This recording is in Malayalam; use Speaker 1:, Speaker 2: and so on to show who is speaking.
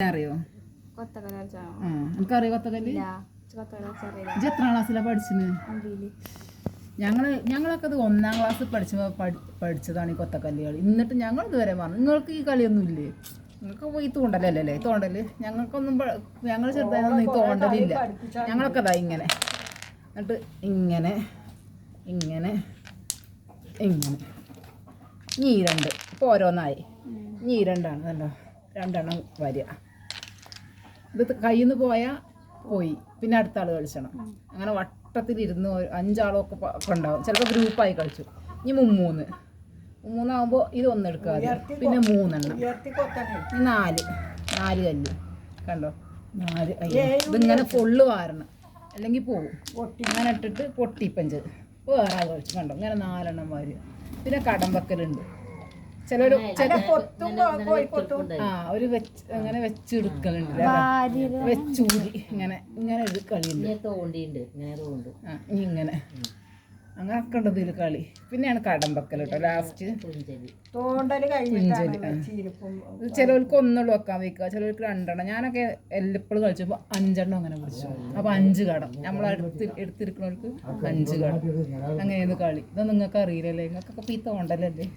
Speaker 1: അറിയോ? എനിക്കറിയോ ഇജ്ജ് എത്രാം ക്ലാസ്സിലാണ് പഠിച്ചത്? അമ്പിയിൽ ഞങ്ങളൊക്കെ അത് ഒന്നാം ക്ലാസ് പഠിച്ച പഠിച്ചതാണ് ഈ കൊത്തക്കല്ല് കളി എന്നിട്ട് ഞങ്ങൾ ഇതുവരെ പറഞ്ഞു നിങ്ങൾക്ക് ഈ കളിയൊന്നും ഇല്ലേ? നിങ്ങൾക്ക് ഈ തോണ്ടലല്ലേ? അല്ലേ തോണ്ടൽ? ഞങ്ങൾക്കൊന്നും ഞങ്ങൾ ചെറുതായൊന്നും ഈ തോണ്ടലില്ല. ഞങ്ങളൊക്കെ അതാ ഇങ്ങനെ. എന്നിട്ട് ഇങ്ങനെ ഇങ്ങനെ ഇങ്ങനെ. ഈ രണ്ട്. ഇപ്പോൾ ഓരോന്നായി. ഈ രണ്ടാണ്. കണ്ടോ? രണ്ടെണ്ണം വരിക. ഇത് കയ്യിൽ നിന്ന് പോയാൽ പോയി. പിന്നെ അടുത്ത ആൾ കളിച്ചണം അങ്ങനെ വട്ടത്തിൽ ഇരുന്ന് അഞ്ചാളൊക്കെ ഒക്കെ ഉണ്ടാവും ചിലപ്പോൾ ഗ്രൂപ്പായി കളിച്ചു. ഇനി മുമ്മൂന്ന് മൂന്നാകുമ്പോൾ ഇത് ഒന്നെടുക്കാതെ. പിന്നെ മൂന്നെണ്ണം. നാല്. നാല് കല്ല്. കണ്ടോ? നാല് അയ്യോ ഇതിങ്ങനെ ഫുള്ള് വാരണം. അല്ലെങ്കിൽ പോവും. ഇങ്ങനെ ഇട്ടിട്ട് പൊട്ടിപ്പഞ്ച് വേറെ ആൾ കളിച്ചു. കണ്ടോ? ഇങ്ങനെ നാലെണ്ണം വാരുക. പിന്നെ കടം ചിലർ ആ ഒരു വെച്ച് അങ്ങനെ വെച്ചെടുക്കലുണ്ട് വെച്ചൂരി ഇങ്ങനെ ഇങ്ങനെ ഒരു കളിയുണ്ട്.
Speaker 2: തോണ്ടിണ്ട് ഇങ്ങനെ തോണ്ട്.
Speaker 1: ആ ഇനി ഇങ്ങനെ. അങ്ങനെ ഉണ്ട് ഇതിൽ കളി. പിന്നെയാണ് കടം വെക്കൽ കേട്ടോ ലാസ്റ്റ്. ഇത് ചിലവർക്ക് ഒന്നുള്ളൂ വെക്കാൻ വയ്ക്കുക ചിലവർക്ക് രണ്ടെണ്ണം. ഞാനൊക്കെ എല്ലപ്പോഴും കളിച്ചപ്പോൾ അഞ്ചെണ്ണം അങ്ങനെ പിടിച്ചു. അപ്പോൾ അഞ്ച് കടം. നമ്മൾ എടുത്ത് എടുത്തിരിക്കുന്നവർക്ക് അഞ്ച് കടം. അങ്ങനെയാണ് കളി. ഇത് നിങ്ങൾക്ക് അറിയില്ലല്ലേ? നിങ്ങൾക്കൊക്കെ ഈ തോണ്ടലല്ലേ?